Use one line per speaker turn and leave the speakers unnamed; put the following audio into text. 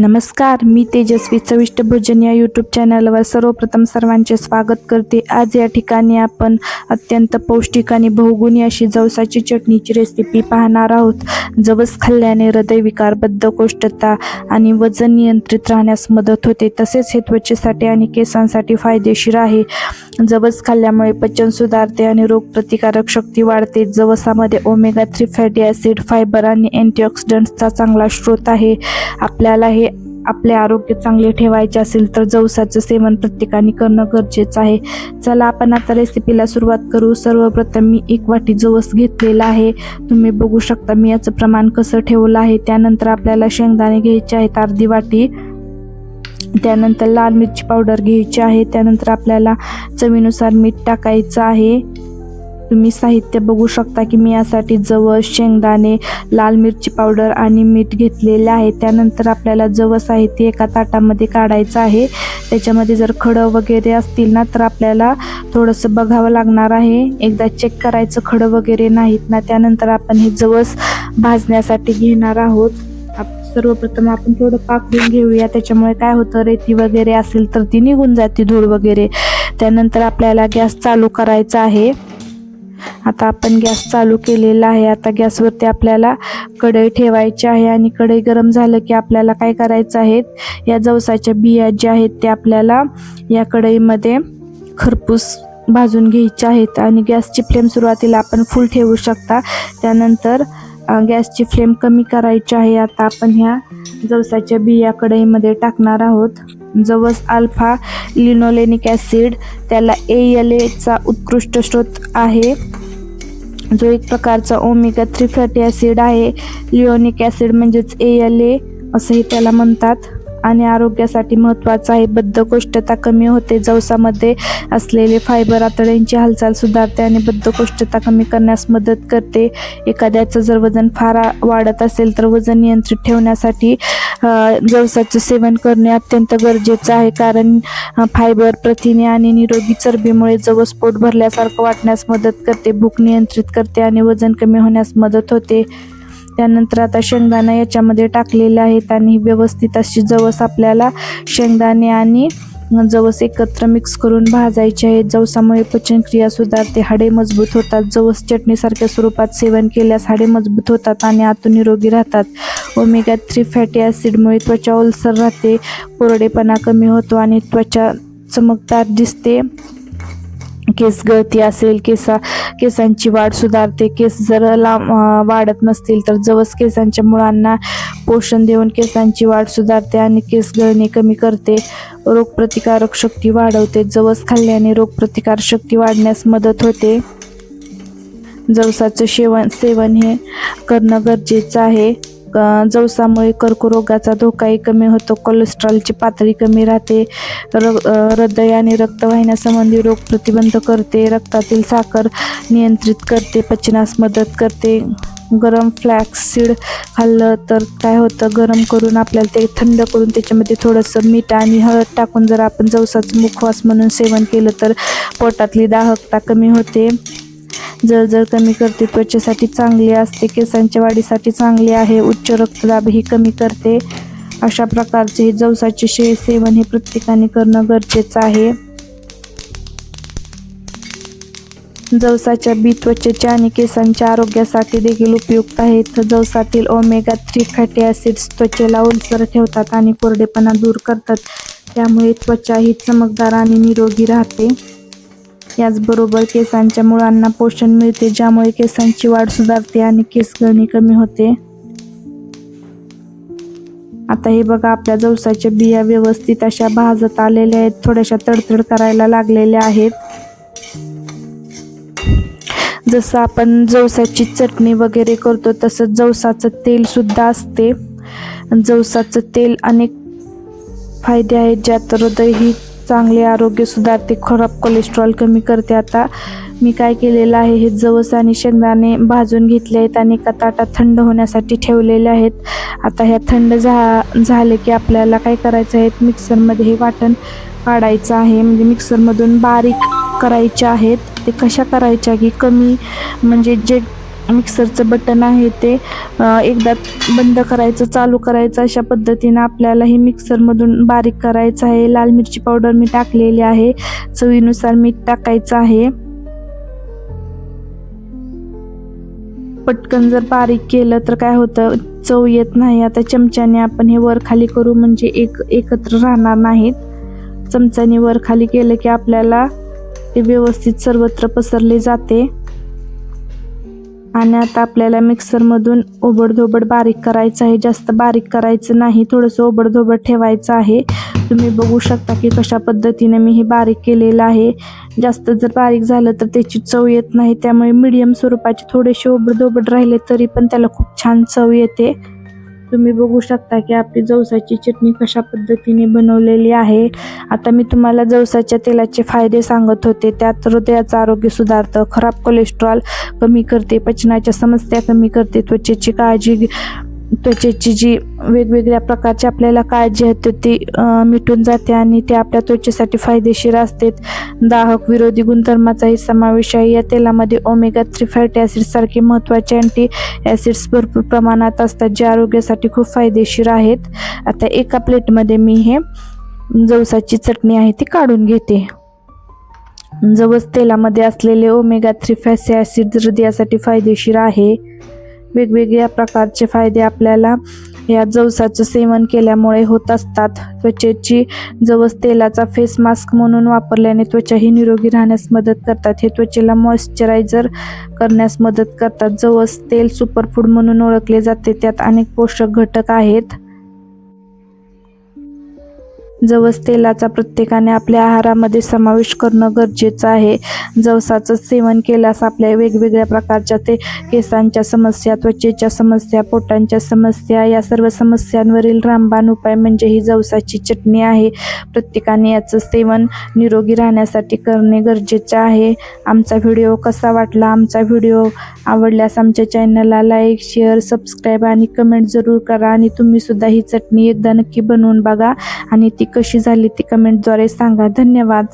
नमस्कार मी तेजस्वी चविष्ट भोजन या यूट्यूब चॅनलवर सर्वप्रथम सर्वांचे स्वागत करते. आज या ठिकाणी आपण अत्यंत पौष्टिक आणि बहुगुणी अशी जवसाची चटणीची रेसिपी पाहणार आहोत. जवस खाल्ल्याने हृदयविकार बद्धकोष्ठता आणि वजन नियंत्रित राहण्यास मदत होते. तसेच हे त्वचेसाठी आणि केसांसाठी फायदेशीर आहे. जवस खाल्ल्यामुळे पचन सुधारते आणि रोगप्रतिकारक शक्ती वाढते. जवसामध्ये omega three fatty acid fibre आणि अँटीऑक्सिडंट्सचा चांगला स्रोत आहे. आपल्याला हे आपले आरोग्य चांगले ठेवायचे असेल तर जवसाचं सेवन प्रत्येकाने करणं गरजेचं आहे. चला आपण आता रेसिपीला सुरुवात करू. सर्वप्रथम मी एक वाटी जवस घेतलेला आहे. तुम्ही बघू शकता मी याचं प्रमाण कसं ठेवलं आहे. त्यानंतर आपल्याला शेंगदाणे घ्यायचे आहेत अर्धी वाटी. त्यानंतर लाल मिरची पावडर घ्यायची आहे. त्यानंतर आपल्याला चवीनुसार मीठ टाकायचं आहे. तुम्ही साहित्य बघू शकता की मी यासाठी जवस शेंगदाणे लाल मिरची पावडर आणि मीठ घेतलेले आहे. त्यानंतर आपल्याला जवस आहे ते एका ताटामध्ये काढायचं आहे. त्याच्यामध्ये जर खडं वगैरे असतील ना तर आपल्याला थोडंसं बघावं लागणार आहे. एकदा चेक करायचं खडं वगैरे नाहीत ना त्यानंतर आपण हे जवस भाजण्यासाठी घेणार आहोत. आप- सर्वप्रथम आपण थोडं पाकडून घेऊया. त्याच्यामुळे काय होतं रेती वगैरे असेल तर ती निघून जाते धूळ वगैरे. त्यानंतर आपल्याला गॅस चालू करायचा आहे. आता आपण गॅस चालू केलेला आहे. आता गॅसवरती आपल्याला कढई ठेवायची आहे आणि कढई गरम झालं की आपल्याला काय करायचं आहे? या जवसाच्या बिया ज्या आहेत त्या आपल्याला या कढईमध्ये खरपूस भाजून घ्यायच्या आहेत आणि गॅसची फ्लेम सुरुवातीला आपण फुल ठेवू शकता. त्यानंतर गॅसची फ्लेम कमी करायची आहे. आता आपण ह्या जवसाच्या बिया कढईमध्ये टाकणार आहोत. जवस अल्फा लिनोलेनिक ॲसिड त्याला ए एल एचा उत्कृष्ट स्रोत आहे. जो एक प्रकारचा ओमेगा थ्री फॅटी ॲसिड आहे. लिओनिक ॲसिड म्हणजेच ए एल ए असंही त्याला म्हणतात. आणि आरोग्यासाठी महत्त्वाचं आहे. बद्धकोष्ठता कमी होते. जवसामध्ये असलेले फायबर आतड्यांची हालचाल सुधारते आणि बद्धकोष्ठता कमी करण्यास मदत करते. एखाद्याचं जर वजन फार वाढत असेल तर वजन नियंत्रित ठेवण्यासाठी जवसाचं सेवन करणे अत्यंत गरजेचं आहे. कारण फायबर प्रथिने आणि निरोगी चरबीमुळे जवस पोट भरल्यासारखं वाटण्यास मदत करते. भूक नियंत्रित करते आणि वजन कमी होण्यास मदत होते. त्यानंतर आता शेंगदाणा याच्यामध्ये टाकलेले आहेत आणि व्यवस्थित अशी जवस आपल्याला शेंगदाणे आणि जवस एकत्र मिक्स करून भाजायचे आहेत. जवसामुळे पचनक्रिया सुधारते. हाडे मजबूत होतात. जवस चटणीसारख्या स्वरूपात सेवन केल्यास हाडे मजबूत होतात आणि आतून निरोगी राहतात. ओमेगा थ्री फॅटी ॲसिडमुळे त्वचा ओलसर राहते. कोरडेपणा कमी होतो आणि त्वचा चमकदार दिसते. केस गळती असेल केसा केसांची वाढ सुधारते केस जर लांब वाढत नसतील तर जवस केसांच्या मुळांना पोषण देऊन केसांची वाढ सुधारते आणि केस गळणे कमी करते. रोगप्रतिकारक शक्ती वाढवते. जवस खाल्ल्याने रोगप्रतिकार शक्ती वाढण्यास मदत होते. जवसाचं सेवन सेवन हे करणं गरजेचं आहे. जवसामुळे कर्करोगाचा धोकाही कमी होतो. कोलेस्ट्रॉलची पातळी कमी राहते. र हृदय आणि रक्तवाहिन्यासंबंधी रोग प्रतिबंध करते. रक्तातील साखर नियंत्रित करते. पचनास मदत करते. गरम फ्लॅक्स सीड खाल्लं तर काय होतं? गरम करून आपल्याला ते थंड करून त्याच्यामध्ये थोडंसं मीठ आणि हळद टाकून जर आपण जवसाचं मुखवास म्हणून सेवन केलं तर पोटातली दाहकता कमी होते. जळजळ कमी करते. त्वचेसाठी चांगली असते. केसांच्या वाढीसाठी चांगली आहे. उच्च रक्तदाबही कमी करते. अशा प्रकारचे हे जवसाचे शे सेवन हे प्रत्येकाने करणं गरजेचं आहे. जवसाच्या बी त्वचेच्या आणि केसांच्या आरोग्यासाठी देखील उपयुक्त आहेत. जवसातील ओमेगा थ्री फॅटी ॲसिड्स त्वचेला ओलसर ठेवतात आणि कोरडेपणा दूर करतात. त्यामुळे त्वचा ही चमकदार आणि निरोगी राहते. याचबरोबर केसांच्या मुळांना पोषण मिळते ज्यामुळे केसांची वाढ सुधारते आणि केस गळणी कमी होते. आता हे बघा आपल्या जवसाच्या बिया व्यवस्थित अशा भाजत आलेल्या आहेत थोड्याशा तडतड करायला लागलेल्या आहेत. जसं आपण जवसाची चटणी वगैरे करतो तसं जवसाचं तेल सुद्धा असते. जवसाचं तेल अनेक फायदे आहेत ज्यात हृदय ही चांगले आरोग्य सुधारते खराब कोलेस्ट्रॉल कमी करते. आता मी काय केलेलं आहे हे जवस आणि शेंगदाणे भाजून घेतले आहेत आणि एका ताटात थंड होण्यासाठी ठेवलेले आहेत. आता ह्या थंड झा झाले की आपल्याला काय करायचं आहे? मिक्सरमध्ये हे वाटण काढायचं आहे. म्हणजे मिक्सरमधून बारीक करायचे आहेत. ते कशा करायच्या की कमी म्हणजे जे मिक्सरचं बटन आहे ते एकदा बंद करायचं चालू करायचं अशा पद्धतीनं आपल्याला हे मिक्सरमधून बारीक करायचं आहे. लाल मिरची पावडर मी टाकलेली आहे. चवीनुसार मीठ टाकायचं आहे. पटकन जर बारीक केलं तर काय होतं? चव येत नाही. आता चमच्याने आपण हे वर खाली करू म्हणजे एक एकत्र राहणार नाहीत. चमच्याने वर खाली केलं की आपल्याला ते व्यवस्थित सर्वत्र पसरले जाते. आणि आता आपल्याला मिक्सरमधून ओबडधोबड बारीक करायचं आहे. जास्त बारीक करायचं नाही थोडंसं ओबडधोबड ठेवायचं आहे. तुम्ही बघू शकता की कशा पद्धतीने मी हे बारीक केलेलं आहे. जास्त जर बारीक झालं तर त्याची चव येत नाही. त्यामुळे मीडियम स्वरूपाचे थोडेसे ओबडधोबड राहिले तरी पण त्याला खूप छान चव येते. तुम्ही बघू शकता की आपली जवसाची चटणी कशा पद्धतीने बनवलेली आहे. आता मी तुम्हाला जवसाच्या तेलाचे फायदे सांगत होते. त्यात हृदयाचं आरोग्य सुधारतं खराब कोलेस्ट्रॉल कमी करते पचनाच्या समस्या कमी करते त्वचेची काळजी घे- त्वचेची जी वेगवेगळ्या प्रकारची आपल्याला काळजी होते ती मिटून जाते आणि ते आपल्या त्वचेसाठी फायदेशीर असते दाहक विरोधी गुणधर्माचाही समावेश आहे. या तेलामध्ये ओमेगा थ्री फॅटी ॲसिड सारखे महत्त्वाचे अँटी ॲसिड्स भरपूर प्रमाणात असतात जे आरोग्यासाठी खूप फायदेशीर आहेत. आता एका प्लेटमध्ये मी हे जवसाची चटणी आहे ती काढून घेते. जवस तेलामध्ये असलेले ओमेगा थ्री फॅसी ॲसिड हृदयासाठी फायदेशीर आहे. वेगवेगळ्या प्रकारचे फायदे आपल्याला या जवसाचं सेवन केल्यामुळे होत असतात. त्वचेची जवस तेलाचा फेस मास्क म्हणून वापरल्याने त्वचा ही निरोगी राहण्यास मदत करतात. हे त्वचेला मॉइश्चरायझर करण्यास मदत करतात. जवस तेल सुपरफूड म्हणून ओळखले जाते. त्यात अनेक पोषक घटक आहेत. जवस तेलाचा प्रत्येकाने आपल्या आहारामध्ये समावेश करणं गरजेचं आहे. जवसाचं सेवन केल्यास आपल्या वेगवेगळ्या प्रकारच्या ते केसांच्या समस्या त्वचेच्या समस्या पोटांच्या समस्या या सर्व समस्यांवरील रामबाण उपाय म्हणजे ही जवसाची चटणी आहे. प्रत्येकाने याचं सेवन निरोगी राहण्यासाठी करणे गरजेचे आहे. आमचा व्हिडिओ कसा वाटला? आमचा व्हिडिओ आवडल्यास आमच्या चॅनलला लाईक शेअर सबस्क्राईब आणि कमेंट जरूर करा. आणि तुम्ही सुद्धा ही चटणी एकदा नक्की बनवून बघा. आणि ती कशी झाली ती कमेंटद्वारे सांगा. धन्यवाद.